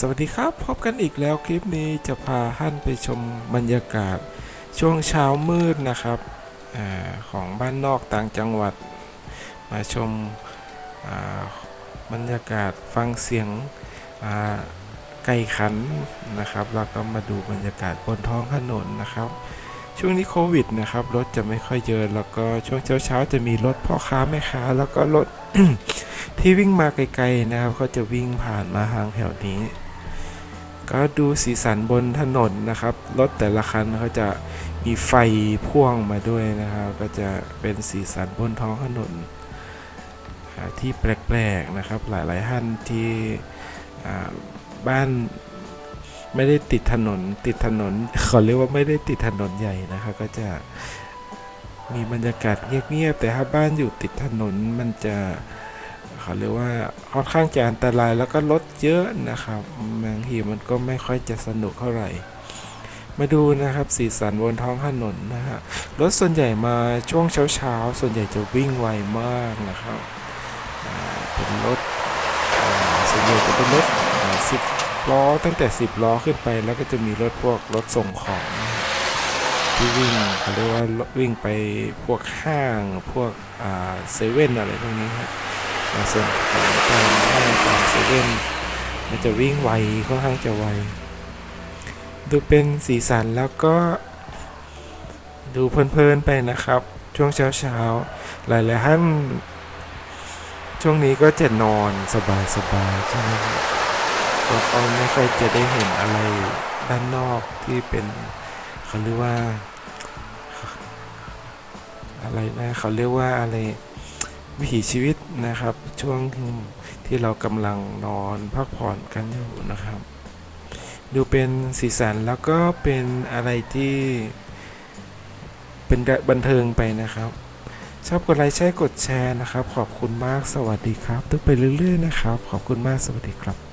สวัสดีครับพบกันอีกแล้วคลิปนี้จะพาท่านไปชมบรรยากาศ ช่วงเช้ามืดนะครับอของบ้านนอกต่างจังหวัด มาชมาบรรยากาศฟังเสียงไก่ขันนะครับแล้วก็มาดูบรรยากาศบนท้องถนนนะครับ ช่วงนี้โควิดนะครับรถจะไม่ค่อยเยอะแล้วก็ช่วงเช้าๆจะมีรถพ่อค้าแม่ค้า แล้วก็รถที่วิ่งมาไกลๆนะครับเขาจะวิ่งผ่านมาทางแถวนี้ ก็ดูสีสันบนถนนนะครับ รถแต่ละคันเขาจะมีไฟพ่วงมาด้วยนะครับ ก็จะเป็นสีสันบนท้องถนนที่แปลกๆนะครับ หลายๆท่านที่บ้านไม่ได้ติดถนนติดถนนขอเรียกว่าไม่ได้ติดถนนใหญ่นะครับ ก็จะมีบรรยากาศเงียบๆแต่ถ้าบ้านอยู่ติดถนนมันจะ เขาเรียกว่าค่อนข้างจะอันตรายแล้วก็รถเยอะนะครับบางทีมันก็ไม่ค่อยจะสนุกเท่าไหร่ มาดูนะครับสีสันบนท้องถนนนะฮะรถส่วนใหญ่มาช่วงเช้าๆ ส่วนใหญ่จะวิ่งไวมากนะครับเป็นรถส่วนใหญ่จะเป็นรถสิบล้อตั้งแต่ 10 ล้อขึ้นไปแล้วก็จะมีรถพวกรถส่งของที่วิ่งเขาเรียกว่าวิ่งไปพวกห้างพวกเซเว่นอะไรพวกนี้ครับ ในส่วนของตามห้างตามเซเว่นมันจะวิ่งไวค่อนข้างจะไว ดูเป็นสีสันแล้วก็ ดูเพลินๆไปนะครับ ช่วงเช้าๆ หลายๆท่านช่วงนี้ก็จะนอนสบายๆใช่ไหมครับแล้วก็ไม่ค่อยจะได้เห็นอะไรด้านนอกที่เป็นเขาเรียกว่า อะไรนะเขาเรียกว่าอะไร วิถีชีวิตนะครับ ช่วงที่เรากำลังนอนพักผ่อนกันอยู่นะครับ ดูเป็นสีสันแล้วก็เป็นอะไรที่เป็นบันเทิงไปนะครับ ชอบกดไลค์ใช้กดแชร์นะครับ ขอบคุณมากสวัสดีครับทุกไปเรื่อยๆนะครับ ขอบคุณมากสวัสดีครับ